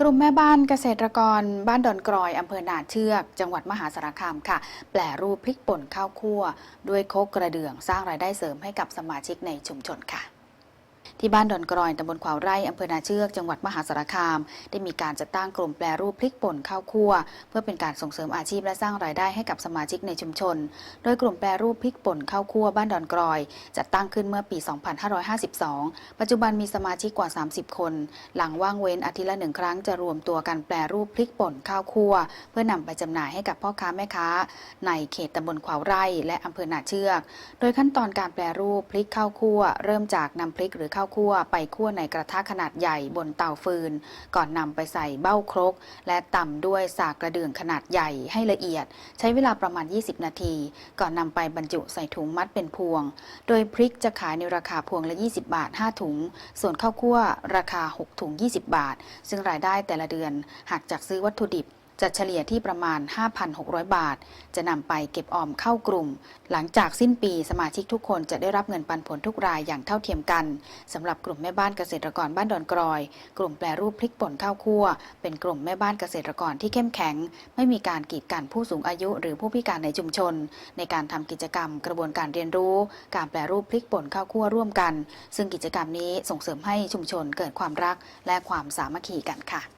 กลุ่มแม่บ้านเกษตรกรบ้านดอนกรอยอำเภอนาเชือก จังหวัดมหาสารคามค่ะ แปลรูปพริกป่นข้าวคั่ว ด้วยโคกกระเดื่องสร้างรายได้เสริมให้กับสมาชิกในชุมชนค่ะ ที่บ้านดอนกรอยตำบลขวาวไร่อำเภอนาเชือก จังหวัดมหาสารคาม ได้มีการจัดตั้งกลุ่มแปลรูปพริกป่นข้าวคั่ว เพื่อเป็นการส่งเสริมอาชีพและสร้างรายได้ให้กับสมาชิกในชุมชน โดยกลุ่มแปรรูปพริกป่นข้าวคั่วบ้านดอนกรอย จัดตั้งขึ้นเมื่อปี 2552 ปัจจุบันมีสมาชิกกว่า 30 คน หลังว่างเว้นอาทิตย์ละหนึ่งครั้งจะรวมตัวกันแปรรูปพริกป่นข้าวคั่ว เพื่อนำไปจำหน่ายให้กับพ่อค้าแม่ค้า ในเขตตำบลขวาวไร่และอำเภอนาเชือก โดยขั้นตอนการแปรรูปพริกข้าวคั่ว เริ่มจากนำพริกหรือข้าวคั่วไปคั่วในกระทะขนาดใหญ่บนเตาฟืน ก่อนนำไปใส่เบ้าครก และตำด้วยสากกระเดื่องขนาดใหญ่ให้ละเอียด ใช้เวลาประมาณ 20 นาที ก่อนนำไปบรรจุใส่ถุงมัดเป็นพวง โดยพริกจะขายในราคาพวงละ 20 บาท 5 ถุง ส่วนข้าวคั่วราคา 6 ถุง 20 บาท ซึ่งรายได้แต่ละเดือนหากจากซื้อวัตถุดิบ จะเฉลี่ยที่ประมาณ 5,600 บาท จะนำไปเก็บออมเข้ากลุ่ม หลังจากสิ้นปีสมาชิกทุกคนจะได้รับเงินปันผลทุกรายอย่างเท่าเทียมกันสำหรับกลุ่มแม่บ้านเกษตรกรบ้านดอนกรอย กลุ่มแปรรูปพริกป่นข้าวคั่ว เป็นกลุ่มแม่บ้านเกษตรกรที่เข้มแข็ง ไม่มีการกีดกันผู้สูงอายุหรือผู้พิการในชุมชน ในการทำกิจกรรมกระบวนการเรียนรู้ การแปรรูปพริกป่นข้าวคั่วร่วมกัน ซึ่งกิจกรรมนี้ส่งเสริมให้ชุมชนเกิดความรักและความสามัคคีกันค่ะ